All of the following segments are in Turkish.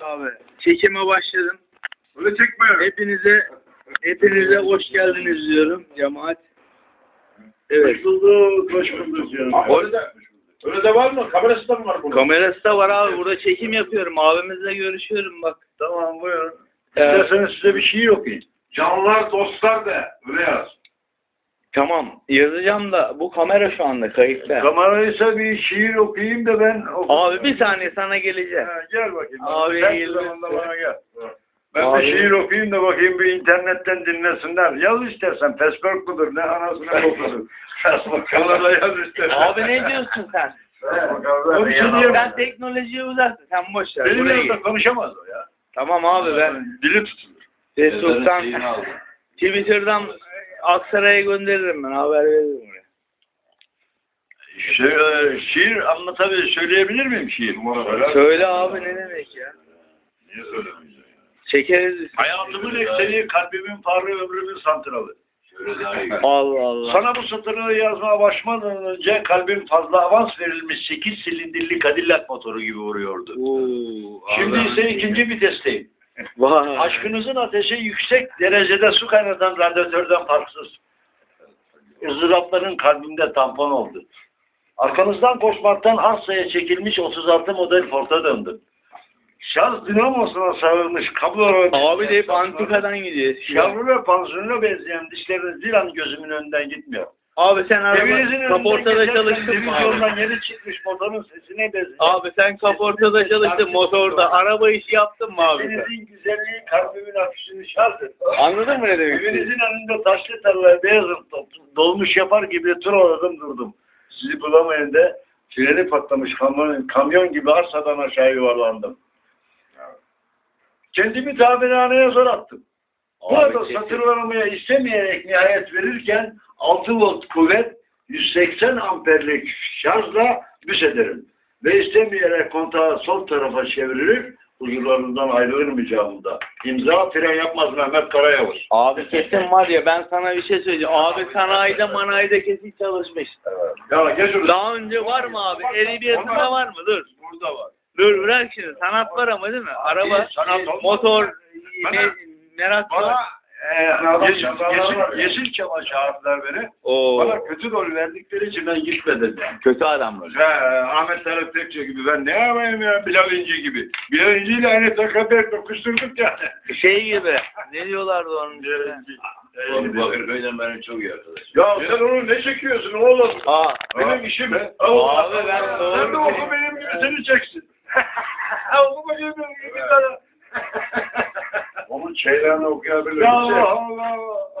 Abi çekime başladım. Öyle çekme. Hepinize hepinize hoş geldiniz diyorum cemaat. Evet. Hoş bulduk, hoş bulduk canım. Öyle de, öyle de var mı? Kamerası da mı var bunun? Kamerası da var abi. Burada çekim yapıyorum. Abimizle görüşüyorum bak. Tamam buyurun. Evet. İsterseniz size bir şiir okuyayım. Canlılar, dostlar de. Öyle yaz. Tamam. Yazacağım da bu kamera şu anda kayıtta. Kameraysa bir şiir okuyayım da ben okuyayım. Abi bir saniye sana geleceğim. Ha, gel bakayım. Abi Sen zamanında bana gel. Ben Abi. bir şiir okuyayım da bakayım bir internetten dinlesinler. Yaz istersen. Facebook mudur? Ne anasını okudur. Kanala yaz istersen. Abi ne diyorsun sen? Diyemem. Sen teknolojiye uzaksın. Sen boş ver. Benim yanımda konuşamaz o ya. Tamam abi ben Dili tutulur. Facebook'tan Twitter'dan Aksaray'a gönderirim ben. Haber veririm oraya. Şey, şiir anlatabilir, söyleyebilir miyim şiir? Söyle abi ne demek ya? Niye söylemeyeceğim? Çekeriz. biz. Hayatımın ekseni, kalbimin farı, ömrümün santralı. Allah Allah. Sana bu satırı yazmaya başlamadan önce kalbim fazla avans verilmiş 8 silindirli Cadillac motoru gibi vuruyordu. Oo, Şimdi ise ikinci vitesteyim. Vay. Aşkınızın ateşi yüksek derecede su kaynatan radyatörden farksız. Izdırapların kalbimde tampon oldu. Arkanızdan koşmaktan arsaya çekilmiş 36 model Ford'a döndüm. Şarj dinamosuna sarılmış kablo Abi de hep antikadan gidiyor. Yavru ve pansiyonuna benzeyen dişleriniz bir an gözümün önünden gitmiyor. Abi sen Evinizin araba kaportada çalıştın mı abi? Televizyondan yeni çıkmış motorun sesine benziyor. Abi sen kaportada çalıştın motorda. Araba işi yaptın mı abi sen? Evinizin güzelliği kalbimin şarj etti. Anladın mı ne demek? istediğimi? Evinizin önünde taşlı tarlaya beyaz dolmuş yapar gibi turaladım durdum. Sizi bulamayınca freni patlamış kamyon, kamyon gibi arsadan aşağı yuvarlandım. Kendimi tamirhaneye zor attım. Bu Abi, arada kesin. satırlamaya istemeyerek nihayet verirken 6 volt kuvvet 180 amperlik şarjla büs ederim. Ve istemeyerek kontağı sol tarafa çevirir, huzurlarından ayrılmayacağım da. İmza fren yapmaz Mehmet Karayavuz. Abi kesin var ya ben sana bir şey söyleyeceğim. Abi sanayide manayide kesin çalışmış. Ya geç onu. Daha önce var mı abi? Edebiyatında var mı? Dur. Burada var. Dur bırak şimdi. Sanat var ama değil mi? Araba, Sanat olmaz. motor, Bana- ne, merak var. E, yeşil, yeşil, çağırdılar beni. Oo, Bana kötü rol verdikleri için ben gitmedim. kötü adamlar. He, Ahmet Tarık Tekçe gibi ben ne yapayım ya Bilal İnce gibi. Bilal İnce ile aynı takabet dokuşturduk yani. Şey gibi. Ne diyorlardı onun için? Ee, Bakırköy'den benim çok iyi arkadaşım. Ya sen onu ne çekiyorsun oğlum? Aa, Benim işim. Abi ben doğru Sen de oku benim gibi seni çeksin. oku benim gibi sana. Onun şeylerini okuyabilirim. Ya Allah Allah.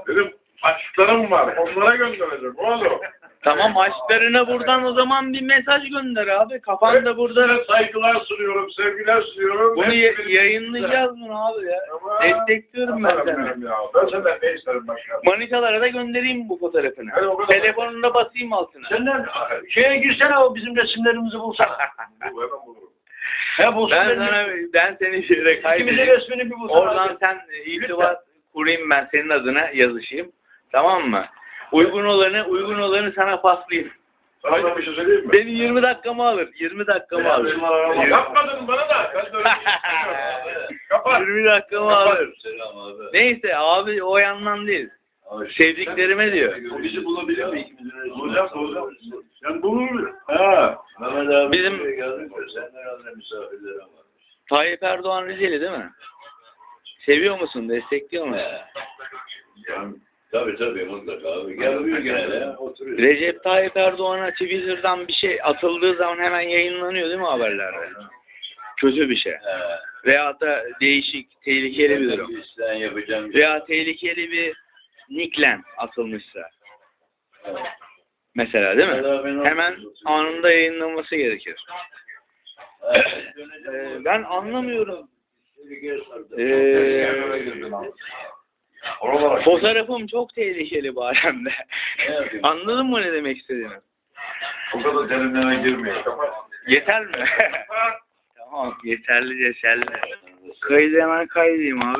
Benim açlarım var. Onlara göndereceğim oğlum. tamam aşklarına buradan o zaman bir mesaj gönder abi. Kafan da burada. Saygılar sunuyorum, sevgiler sunuyorum. Bunu ya- Hepiniz- yayınlayacağız bunu abi ya. Tamam. Destekliyorum ben Aferin seni. benim ya. Ben senden ne isterim başka? Manitalara da göndereyim bu fotoğrafını. Hadi o kadar. Telefonunu da basayım altına. Senden şeye girsene o bizim resimlerimizi bulsana. Bu hemen bulurum. He bulsun Ben benim- sana ben seni şöyle İkimizin kaydedeyim. resmini bir bulsana. Oradan sen irtibat kurayım ben senin adına yazışayım. Tamam mı? Uygun olanı uygun olanı sana paslayayım. Sana bir şey söyleyeyim mi? Beni 20 dakikamı alır. 20 dakikamı alır. Yapmadın bana da. Ben de öyle bir şey. Kapat. 20 dakikamı alır. Selam abi. Neyse abi o yandan değil. Abi, Sevdiklerime diyor. O bizi bulabilir mi ikimizin arasında? Bulacağım, bulacağım. Sen bulur. Ha. Mehmet abi Bizim- buraya geldik de senden herhalde misafirlerim varmış. Tayyip Erdoğan Rizeli değil mi? Seviyor musun? Destekliyor musun? Yani, tabii tabii mutlaka abi. Gel buyur gel ya. Oturuyoruz. Recep Tayyip Erdoğan'a Twitter'dan bir şey atıldığı zaman hemen yayınlanıyor değil mi haberlerde? Kötü bir şey. He. Veya da değişik, tehlikeli bir durum. İsteyen yapacağım. Veya tehlikeli bir nicklen atılmışsa. Evet. Mesela değil mi? Ne Hemen anında yayınlanması gerekir. Ee, döneceğim. ben anlamıyorum. Ee, fotoğrafım çok tehlikeli yapayım? Anladın mı ne demek istediğimi? O kadar derinlere. Kapat. Yeter mi? tamam yeterli yeterli. Kaydı hemen kaydedeyim abi.